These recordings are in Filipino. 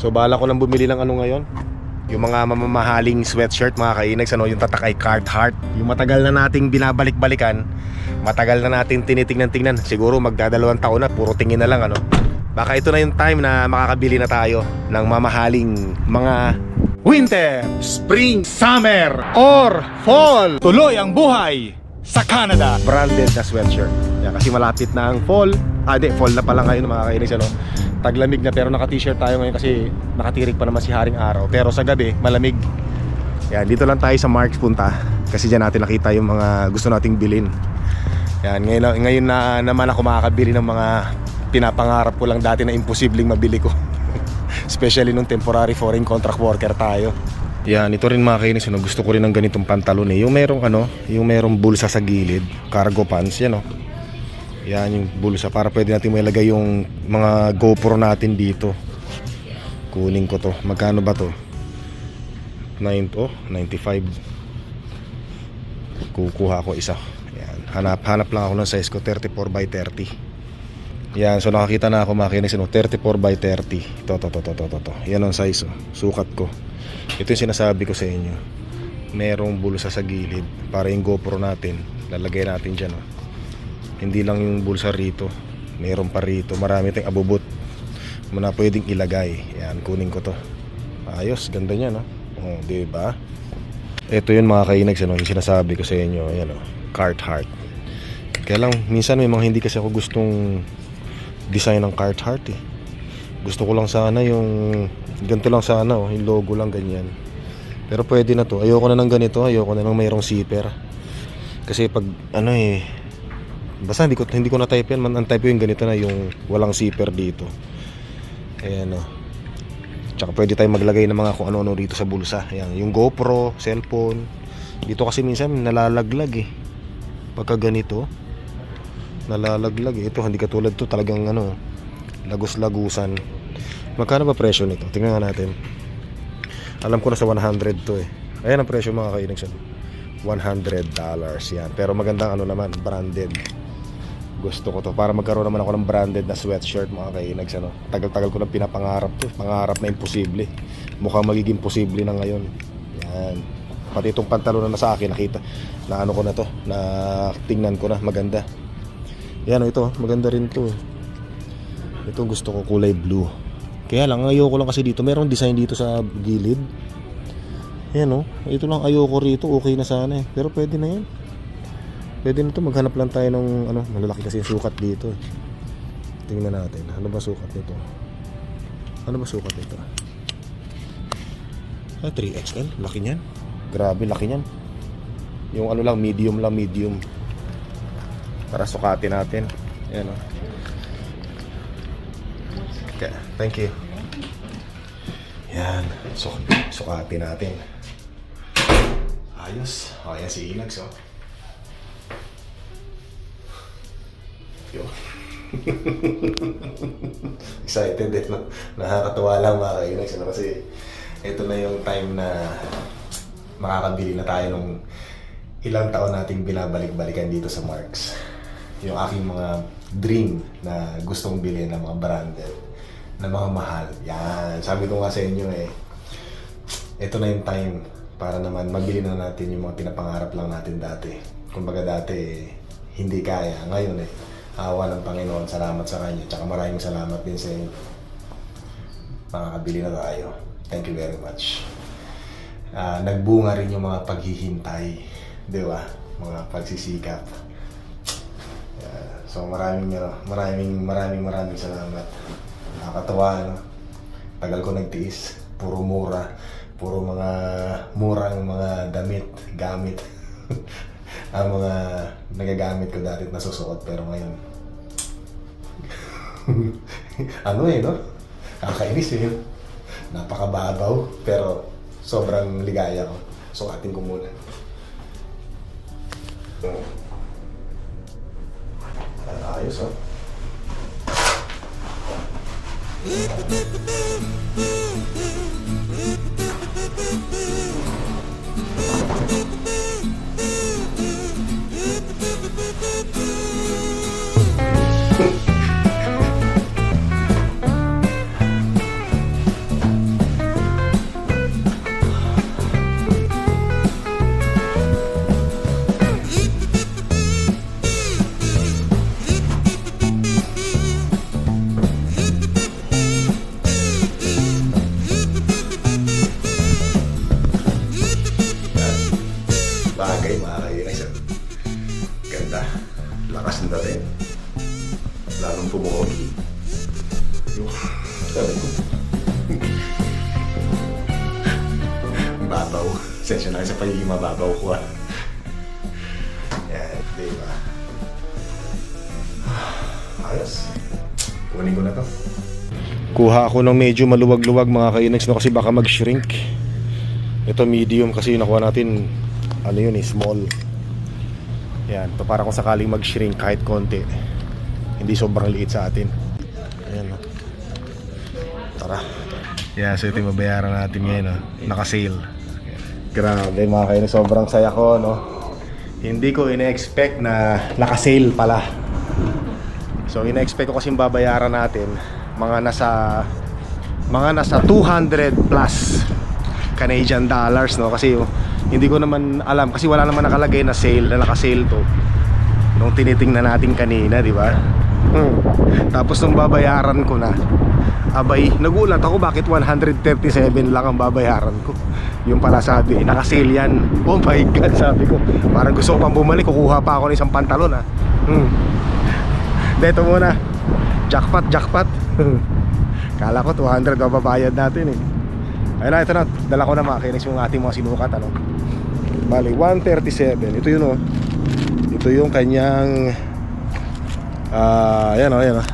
So bala ko lang bumili ng ano ngayon. Yung mga mamamahaling sweatshirt mga kainags, ano, yung tatak ay Carhartt. Yung matagal na nating binabalik-balikan, matagal na nating tinitingnan-tingnan. Siguro magdadalawang taon na, puro tingin na lang ano. Baka ito na yung time na makakabili na tayo ng mamahaling mga Winter, Spring, Summer, or Fall. Tuloy ang buhay sa Canada. branded na sweatshirt. Yan, kasi malapit na ang fall. Ah, di, fall na pala ngayon mga kainis, ano. Taglamig na pero naka-t-shirt tayo ngayon kasi nakatirik pa naman si Haring Araw. Pero sa gabi, malamig. Yan, dito lang tayo sa Marks punta. Kasi dyan natin nakita yung mga gusto nating bilhin. Yan, ngayon, ngayon na naman ako makakabili ng mga pinapangarap ko lang dati na imposibleng mabili ko. Especially nung temporary foreign contract worker tayo. Yan, ito rin mga kainis, ano, gusto ko rin ng ganitong pantalon eh. Yung merong ano, yung merong bulsa sa gilid, cargo pants, yan oh. Yan yung bulsa para pwede natin mailagay yung mga GoPro natin dito. Kunin ko to. Magkano ba to? 9 oh, 95. Kukuha ko isa. Yan. Hanap hanap lang ako ng size ko 34 by 30. Yan, so nakakita na ako makinis no, 34 by 30. Ito, to, to, to, to, to, to. Yan ang size, oh. sukat ko. Ito yung sinasabi ko sa inyo. Merong bulsa sa gilid para yung GoPro natin, lalagay natin dyan. Oh. Hindi lang yung bulsa rito, meron pa rito. Marami tayong abubot na pwedeng ilagay. Yan, kunin ko to. Ayos, ganda niya, no? Oh, di ba? Ito yun mga kainags, ano, yung sinasabi ko sa inyo, yan oh, Carhartt. Kaya lang, minsan may mga hindi kasi ako gustong design ng Carhartt eh. Gusto ko lang sana yung ganito lang sana oh, yung logo lang ganyan. Pero pwede na to. Ayoko na ng ganito, ayoko na ng mayroong zipper. Kasi pag ano eh basta hindi ko hindi ko na type yan, man ang type ko yung ganito na yung walang zipper dito. Ayan oh. Tsaka pwede tayong maglagay ng mga kung ano-ano dito sa bulsa. Ayan, yung GoPro, cellphone. Dito kasi minsan nalalaglag eh. Pagka ganito, nalalaglag eh. Ito hindi katulad to talagang ano, lagos-lagusan. Magkano ba presyo nito? Tingnan nga natin. Alam ko na sa 100 to eh. Ayan ang presyo mga kainags. ano. 100 dollars yan. Pero magandang ano naman, branded. Gusto ko to para magkaroon naman ako ng branded na sweatshirt mga kainags ano. Tagal-tagal ko nang pinapangarap to. Pangarap na imposible. Mukhang magiging posible na ngayon. Yan. Pati itong pantalon na nasa akin nakita. Na ano ko na to, na tingnan ko na maganda. Yan ito, maganda rin to. Ito gusto ko kulay blue. Kaya lang ayoko lang kasi dito, merong design dito sa gilid. Yan oh, ito lang ayoko rito, okay na sana eh. Pero pwede na yan. Pwede na to, maghanap lang tayo ng ano, malalaki kasi yung sukat dito. eh. Tingnan natin, ano ba sukat nito? Ano ba sukat nito? Ah, 3XL, laki niyan. Grabe, laki niyan. Yung ano lang, medium lang, medium. Para sukatin natin. Ayan oh. Okay, thank you. Yan, suk sukatin natin. Ayos. O, yan si Inags, oh. Yo. Excited eh, no? Nakakatuwa lang mga kainags, ano? Kasi ito na yung time na makakabili na tayo ng ilang taon nating binabalik-balikan dito sa Marks. Yung aking mga dream na gustong bilhin ng mga branded na mga mahal. Yan. Sabi ko nga sa inyo eh, ito na yung time para naman mabili na natin yung mga pinapangarap lang natin dati. Kumbaga dati eh, hindi kaya. Ngayon eh, awa ng Panginoon, salamat sa Kanya. Tsaka maraming salamat din sa inyo. Makakabili na tayo. Thank you very much. Ah, nagbunga rin yung mga paghihintay. Di ba? Mga pagsisikap. Yeah. So maraming, ano, maraming, maraming, maraming salamat. Nakakatawa, no? Tagal ko nagtiis. Puro mura. Puro mga murang mga damit, gamit. Ang mga nagagamit ko dati at nasusuot pero ngayon. ano eh, no? Kakainis eh. Napakababaw pero sobrang ligaya ko. Sukatin ko muna. Ayos, oh. Pagiging mababaw ko. Yan, di ba? Ayos. Kunin ko na to. Kuha ako ng medyo maluwag-luwag mga kainags no kasi baka mag-shrink. Ito medium kasi yung nakuha natin ano yun eh, small. Yan, to para kung sakaling mag-shrink kahit konti. Hindi sobrang liit sa atin. Ayan. Tara. Yeah, so ito yung mabayaran natin ngayon no. Naka-sale. Grabe mga kainags, sobrang saya ko no. Hindi ko ina-expect na naka-sale pala. So ina-expect ko kasi babayaran natin mga nasa mga nasa 200 plus Canadian dollars no kasi oh, hindi ko naman alam kasi wala naman nakalagay na sale na naka-sale to nung tinitingnan natin kanina di ba Hmm. tapos nung babayaran ko na abay nagulat ako bakit 137 lang ang babayaran ko yung pala sabi naka-sale yan oh my god sabi ko parang gusto ko pang bumalik kukuha pa ako ng isang pantalon ah hmm. Dito muna. Jackpot, jackpot. Kala ko 200 babayad natin eh. Ayun na, ito na. Dala ko na makinis yung ating mga sinukat. Ano? Bali, 137. Ito yun oh. Ito yung kanyang... Ah, ayan oh, ayan oh.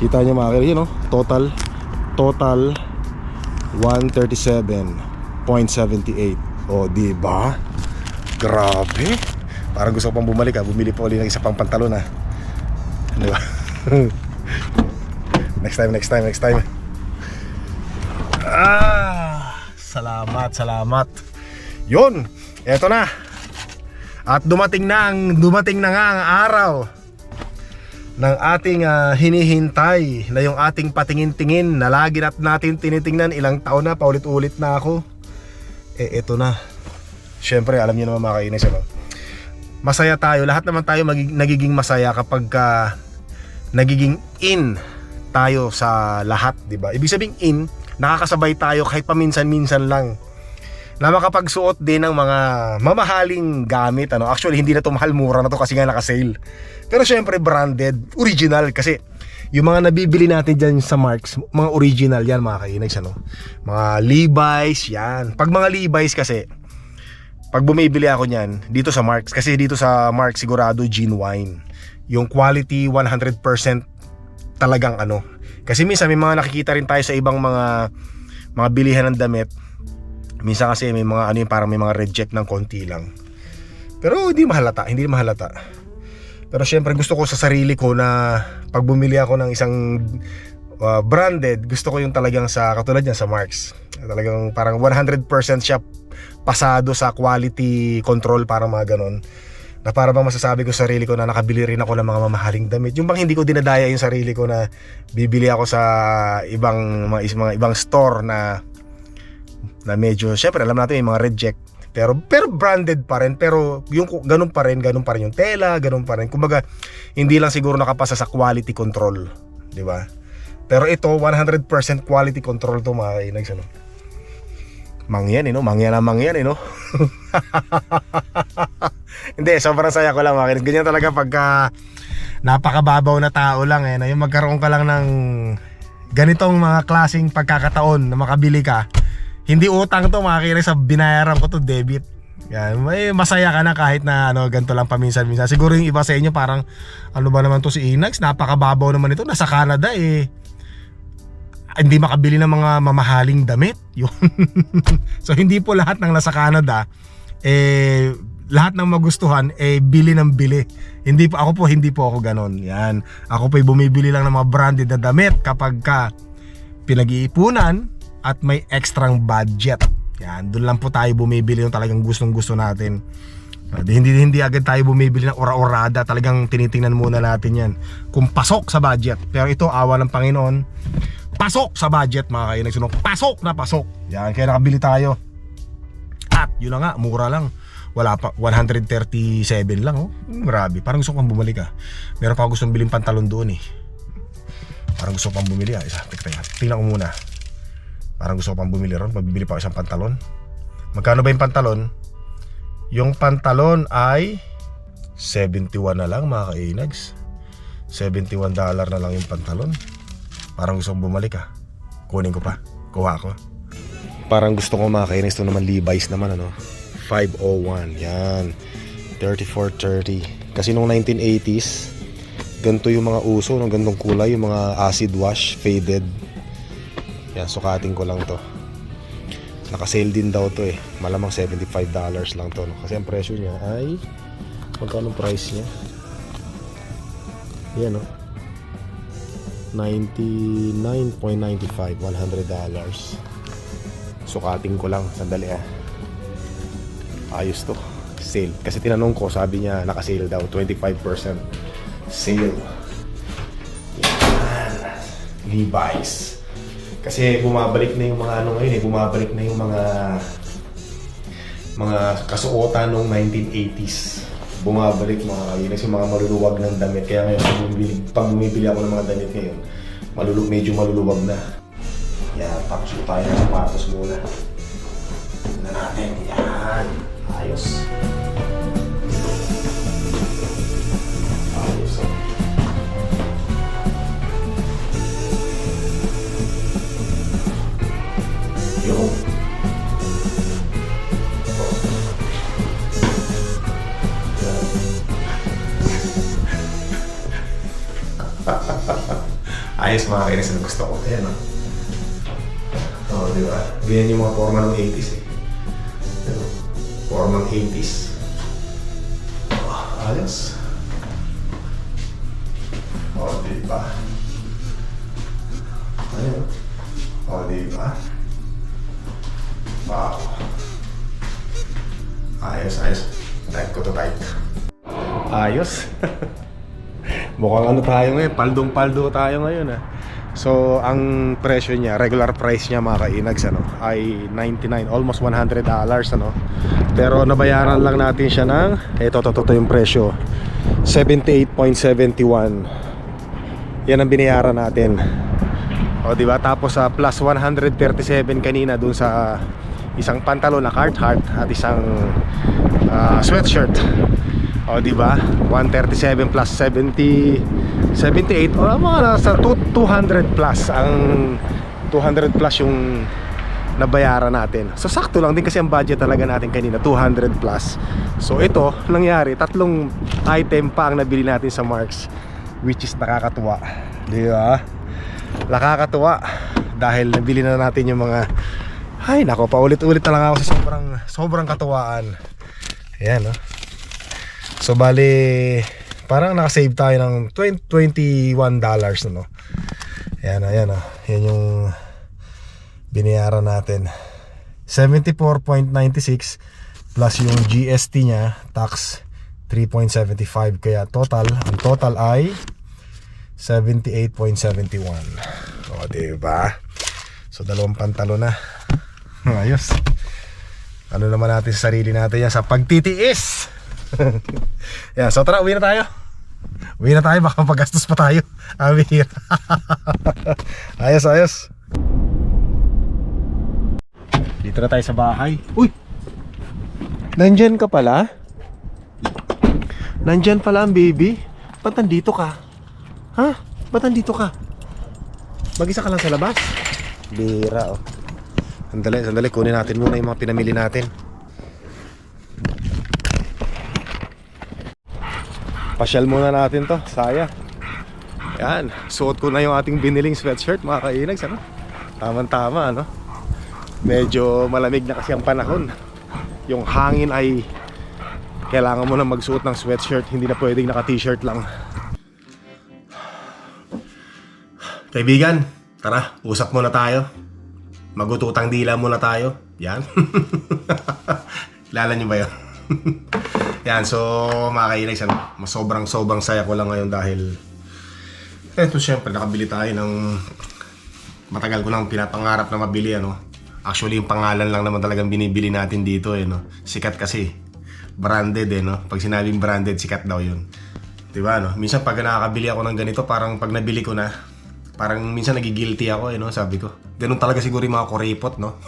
Kita nyo mga kinis, yun oh. Total. Total 137.78. Oh, di ba? Grabe. Parang gusto ko pang bumalik ah. Bumili pa ulit ng isa pang pantalon ah. Di ba? next time, next time, next time. Ah, salamat, salamat. Yun, eto na. At dumating na ang dumating na nga ang araw ng ating ah, hinihintay na yung ating patingin-tingin na lagi nat natin tinitingnan ilang taon na paulit-ulit na ako. Eh eto na. Syempre, alam niyo naman mga kainis ano. Masaya tayo, lahat naman tayo nagiging masaya kapag ka nagiging in tayo sa lahat, 'di ba? Ibig sabihin in, nakakasabay tayo kahit paminsan-minsan lang. Na makapagsuot din ng mga mamahaling gamit ano. Actually, hindi na to mahal, mura na to kasi nga naka-sale. Pero syempre branded, original kasi yung mga nabibili natin dyan sa Marks, mga original yan mga kainags ano. Mga Levi's, yan. Pag mga Levi's kasi, pag bumibili ako niyan dito sa Marks kasi dito sa Marks sigurado genuine yung quality 100% talagang ano kasi minsan may mga nakikita rin tayo sa ibang mga mga bilihan ng damit minsan kasi may mga ano yung parang may mga reject ng konti lang. Pero hindi mahalata hindi mahalata. Pero syempre gusto ko sa sarili ko na pag bumili ako ng isang uh, branded gusto ko yung talagang sa katulad niya sa Marks. Talagang parang 100% siya pasado sa quality control para mga ganon na para bang masasabi ko sa sarili ko na nakabili rin ako ng mga mamahaling damit. Yung bang hindi ko dinadaya yung sarili ko na bibili ako sa ibang mga, mga ibang store na na medyo syempre alam natin may mga reject pero pero branded pa rin pero yung ganun pa rin ganun pa rin yung tela ganun pa rin. Kumbaga hindi lang siguro nakapasa sa quality control di ba? Pero ito 100% quality control to mga kainags ano? Mangyan eh no? Mangyan na mangyan eh no? Hindi sobrang saya ko lang mga kainis ganyan talaga pagka napakababaw na tao lang eh na yung magkaroon ka lang ng ganitong mga klaseng pagkakataon na makabili ka hindi utang to mga kainis sa binayaran ko to debit yan, may masaya ka na kahit na ano ganito lang paminsan-minsan. Siguro yung iba sa inyo parang ano ba naman to si Inags, napakababaw naman ito, nasa Canada eh hindi makabili ng mga mamahaling damit. Yun. so hindi po lahat ng nasa Canada eh lahat ng magustuhan eh bili ng bili. Hindi po ako po hindi po ako ganon. Yan. Ako po bumibili lang ng mga branded na damit kapag ka pinag-iipunan at may extrang budget. Yan, doon lang po tayo bumibili ng talagang gustong gusto natin. Hindi hindi agad tayo bumibili ng ora-orada, talagang tinitingnan muna natin 'yan. Kung pasok sa budget. Pero ito awa ng Panginoon, pasok sa budget mga kainag sunok. Pasok na pasok. Yan, kaya nakabili tayo. At yun na nga, mura lang. Wala pa, 137 lang oh. Grabe, parang gusto ko pang bumalik ah. Meron pa ako gustong bilhin pantalon doon eh. Parang gusto pang bumili ah. Isa, tingnan ko muna. Parang gusto ko pang bumili ron, mabibili pa ako isang pantalon. Magkano ba yung pantalon? Yung pantalon ay 71 na lang mga kainags. 71 dollar na lang yung pantalon. Parang gusto kong bumalik ah. Kunin ko pa. Kuha ko. Parang gusto ko makainis to naman Levi's naman ano. 501. Yan. 3430. Kasi nung 1980s, ganito yung mga uso, ng gantong kulay, yung mga acid wash, faded. Yan, sukatin ko lang to. Naka-sale din daw to eh. Malamang $75 lang to. No? Kasi ang presyo niya ay... Magkano price niya? Yan no. 99.95 $100 Sukatin ko lang Sandali ah Ayos to Sale Kasi tinanong ko Sabi niya naka-sale daw 25% Sale Yan Levi's Kasi bumabalik na yung mga ano ngayon eh Bumabalik na yung mga Mga kasuotan nung 1980s bumabalik mga kainis yung mga maluluwag ng damit. Kaya ngayon, pag bumibili, pag bumibili ako ng mga damit ngayon, malulu medyo maluluwag na. Yan, tapos tayo ng sapatos muna. Tignan natin. Yan. Ayos. Ayos mga kainis na gusto ko. Ayan o. Oo, di ba? Ganyan yung mga forma ng 80s eh. Ano? Forma ng 80s. Oh, ayos. Oo, di ba? Ayun. Oo, di ba? Wow. Ayos, ayos. Type ko to type. Ayos. Mukhang ano tayo ngayon, paldong-paldo tayo ngayon ah. So, ang presyo niya, regular price niya mga kainags ano, ay 99, almost 100 dollars ano. Pero nabayaran lang natin siya ng, ito, to, to, to yung presyo, 78.71. Yan ang binayaran natin. O, di ba? Tapos sa plus 137 kanina dun sa isang pantalon na Carhartt at isang ah, sweatshirt. O, di ba? 137 plus 70 78 o mga nasa two- 200 plus ang 200 plus yung nabayaran natin. So sakto lang din kasi ang budget talaga natin kanina 200 plus. So ito nangyari tatlong item pa ang nabili natin sa Marks which is nakakatuwa. Di ba? Nakakatuwa dahil nabili na natin yung mga ay nako paulit-ulit na lang ako sa sobrang sobrang katuwaan. Ayan no. So bali parang nakasave tayo ng 20, 21 dollars no. Ayan ayan oh. Yan yung binayaran natin. 74.96 plus yung GST niya tax 3.75 kaya total ang total ay 78.71. O, di ba? So, dalawang pantalo na. Ayos. Ano naman natin sa sarili natin yan sa pagtitiis. yan, so tara, uwi na tayo. Uwi na tayo, baka pagastos pa tayo. Amir. ayos, ayos. Dito na tayo sa bahay. Uy! Nandyan ka pala? Nandyan pala ang baby? Ba't nandito ka? Ha? Ba't nandito ka? Mag-isa ka lang sa labas? Bira oh. Sandali, sandali. Kunin natin muna yung mga pinamili natin. Pasyal muna natin to. Saya. Yan. Suot ko na yung ating biniling sweatshirt mga kainags. Ano? Tama-tama ano? Medyo malamig na kasi ang panahon. Yung hangin ay kailangan mo na magsuot ng sweatshirt. Hindi na pwedeng naka-t-shirt lang. Kaibigan, tara, usap muna tayo. Magututang dila muna tayo. Yan. Kilala niyo ba yun? Yan, so mga kainags, sobrang sobrang saya ko lang ngayon dahil eto syempre nakabili tayo ng matagal ko nang pinapangarap na mabili ano. Actually yung pangalan lang naman talagang binibili natin dito eh no. Sikat kasi. Branded eh no. Pag sinabing branded, sikat daw yun. 'Di ba no? Minsan pag nakakabili ako ng ganito, parang pag nabili ko na, parang minsan nagigilty ako eh no, sabi ko. Ganun talaga siguro yung mga kuripot no.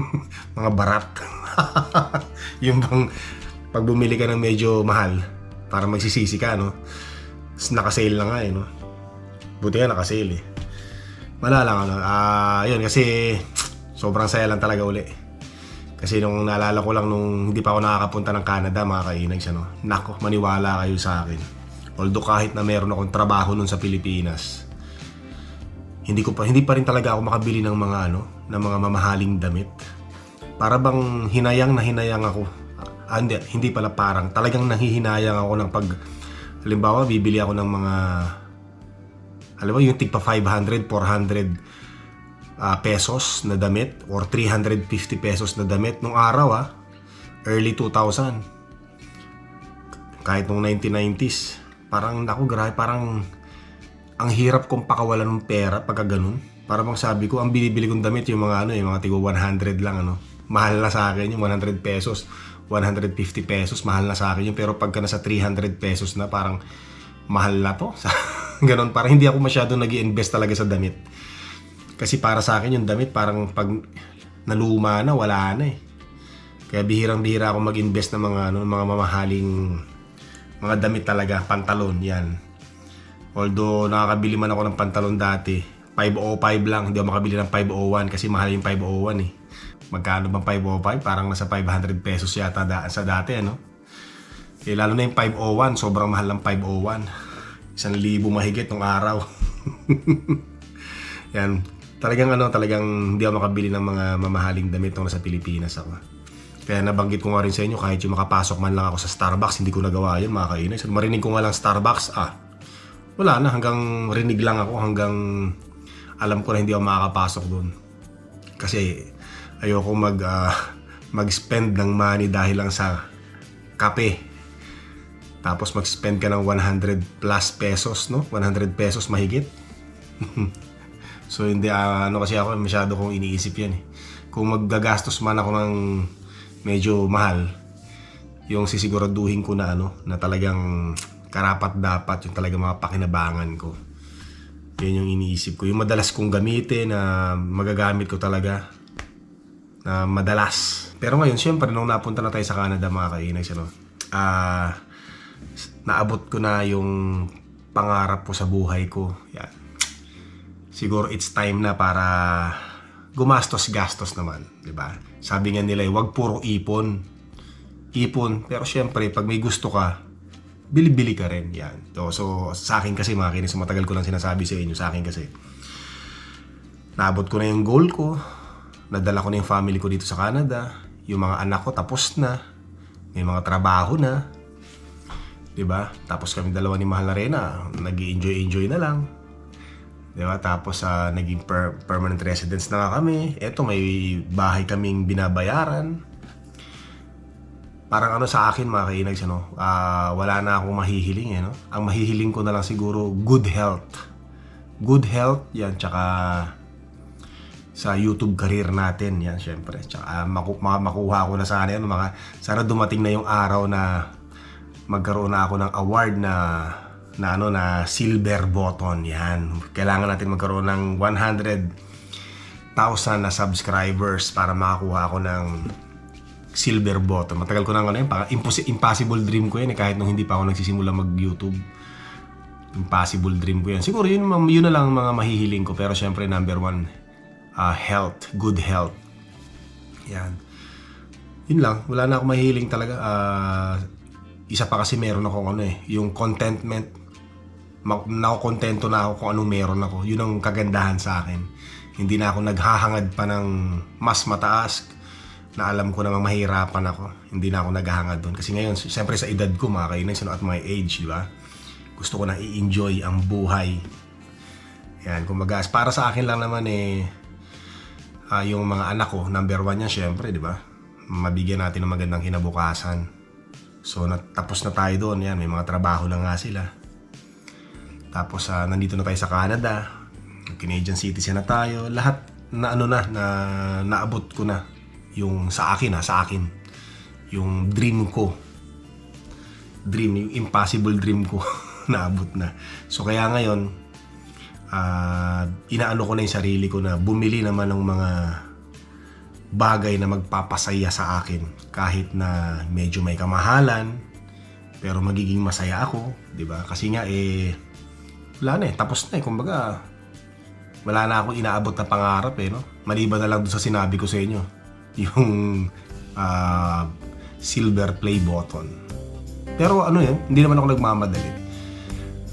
mga barat. yung bang pag bumili ka ng medyo mahal, para magsisisi ka no. Naka-sale na nga eh no. Buti nga naka-sale eh. Wala lang ano. Ah, yun kasi Sobrang saya lang talaga uli. Kasi nung naalala ko lang nung hindi pa ako nakakapunta ng Canada, mga kainags, ano, nako, maniwala kayo sa akin. Although kahit na meron akong trabaho nun sa Pilipinas, hindi ko pa hindi pa rin talaga ako makabili ng mga ano, ng mga mamahaling damit. Para bang hinayang na hinayang ako. Ah, hindi, hindi pala parang talagang nahihinayang ako ng pag halimbawa bibili ako ng mga alam mo yung tigpa 500, 400 ah, pesos na damit or 350 pesos na damit nung araw ah. Early 2000 kahit nung 1990s parang ako grabe parang ang hirap kong pakawalan ng pera pagka ganun. Para bang sabi ko ang binibili kong damit yung mga ano yung mga tigo 100 lang ano. Mahal na sa akin yung 100 pesos 150 pesos mahal na sa akin yun pero pagka nasa 300 pesos na parang mahal na to ganun parang hindi ako masyado nag invest talaga sa damit kasi para sa akin yung damit parang pag naluma na, wala na eh. Kaya bihirang-bihira ako mag-invest ng mga ano, mga mamahaling mga damit talaga, pantalon, yan. Although nakakabili man ako ng pantalon dati, 505 lang, hindi ako makabili ng 501 kasi mahal yung 501 eh. Magkano bang 505? Parang nasa 500 pesos yata da- sa dati, ano? Eh, lalo na yung 501, sobrang mahal ng 501. Isang libo mahigit ng araw. Yan. Talagang ano, talagang hindi ako makabili ng mga mamahaling damit nung nasa Pilipinas ako. Kaya nabanggit ko nga rin sa inyo, kahit yung makapasok man lang ako sa Starbucks, hindi ko nagawa yun, mga kainis. Marinig ko nga lang Starbucks, ah, wala na, hanggang rinig lang ako, hanggang alam ko na hindi ako makakapasok doon. Kasi ayoko mag, ah, mag-spend ng money dahil lang sa kape. Tapos mag-spend ka ng 100 plus pesos, no? 100 pesos mahigit. So hindi ah, ano kasi ako masyado kong iniisip 'yan eh. Kung maggagastos man ako ng medyo mahal, yung sisiguraduhin ko na ano, na talagang karapat dapat yung talagang mga pakinabangan ko. Yan yung iniisip ko. Yung madalas kong gamitin na magagamit ko talaga na madalas. Pero ngayon, syempre, nung napunta na tayo sa Canada, mga kainags, ano, ah, naabot ko na yung pangarap ko sa buhay ko. Yan siguro it's time na para gumastos-gastos naman, 'di ba? Sabi nga nila, eh, wag puro ipon. Ipon, pero syempre pag may gusto ka, bili-bili ka rin 'yan. So, so sa akin kasi mga kinis, matagal ko lang sinasabi sa inyo, sa akin kasi naabot ko na yung goal ko. Nadala ko na yung family ko dito sa Canada. Yung mga anak ko tapos na. May mga trabaho na. 'Di ba? Tapos kami dalawa ni Mahal na Rena, nag-enjoy-enjoy na lang. 'Di ba? Tapos sa naging per- permanent residence na nga kami. Eto may bahay kaming binabayaran. Parang ano sa akin mga kainags, ano, ah, wala na akong mahihiling eh, no? Ang mahihiling ko na lang siguro good health. Good health, yan, tsaka sa YouTube career natin, yan, syempre. Tsaka maku- ma- makuha ko na sana yan, mga, sana dumating na yung araw na magkaroon na ako ng award na na ano na silver button yan. Kailangan natin magkaroon ng 100,000 na subscribers para makakuha ako ng silver button. Matagal ko nang ano yun, impos- impossible dream ko yan eh, kahit nung hindi pa ako nagsisimula mag-YouTube. Impossible dream ko yan. Siguro yun, yun na lang ang mga mahihiling ko. Pero syempre number one, ah, health, good health. Yan. Yun lang, wala na akong mahihiling talaga. Ah, isa pa kasi meron akong ano eh, yung contentment nakokontento na ako kung anong meron ako. Yun ang kagandahan sa akin. Hindi na ako naghahangad pa ng mas mataas na alam ko namang mahirapan ako. Hindi na ako naghahangad doon. Kasi ngayon, siyempre sa edad ko, mga kainan, at my age, di ba? Gusto ko na i-enjoy ang buhay. Yan, kumbaga, para sa akin lang naman eh, ah, yung mga anak ko, number one yan, syempre, di ba? Mabigyan natin ng magandang kinabukasan. So, natapos na tayo doon. Yan, may mga trabaho na nga sila. Tapos ah, nandito na tayo sa Canada. Canadian citizen na tayo. Lahat na ano na, na naabot ko na yung sa akin ha, sa akin. Yung dream ko. Dream, yung impossible dream ko naabot na. So kaya ngayon, ah, inaano ko na yung sarili ko na bumili naman ng mga bagay na magpapasaya sa akin kahit na medyo may kamahalan pero magiging masaya ako, 'di ba? Kasi nga eh wala na eh, tapos na eh. Kumbaga, wala na akong inaabot na pangarap eh, no? Maliban na lang doon sa sinabi ko sa inyo. Yung ah, silver play button. Pero ano yun, hindi naman ako nagmamadali.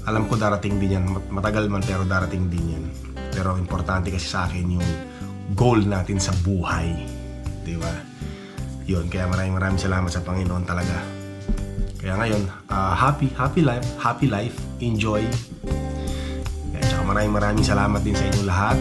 Alam ko darating din yan. Mat- Matagal man pero darating din yan. Pero importante kasi sa akin yung goal natin sa buhay. Di ba? Yun, kaya maraming maraming salamat sa Panginoon talaga. Kaya ngayon, ah, happy, happy life, happy life, enjoy. Kaya maraming maraming salamat din sa inyong lahat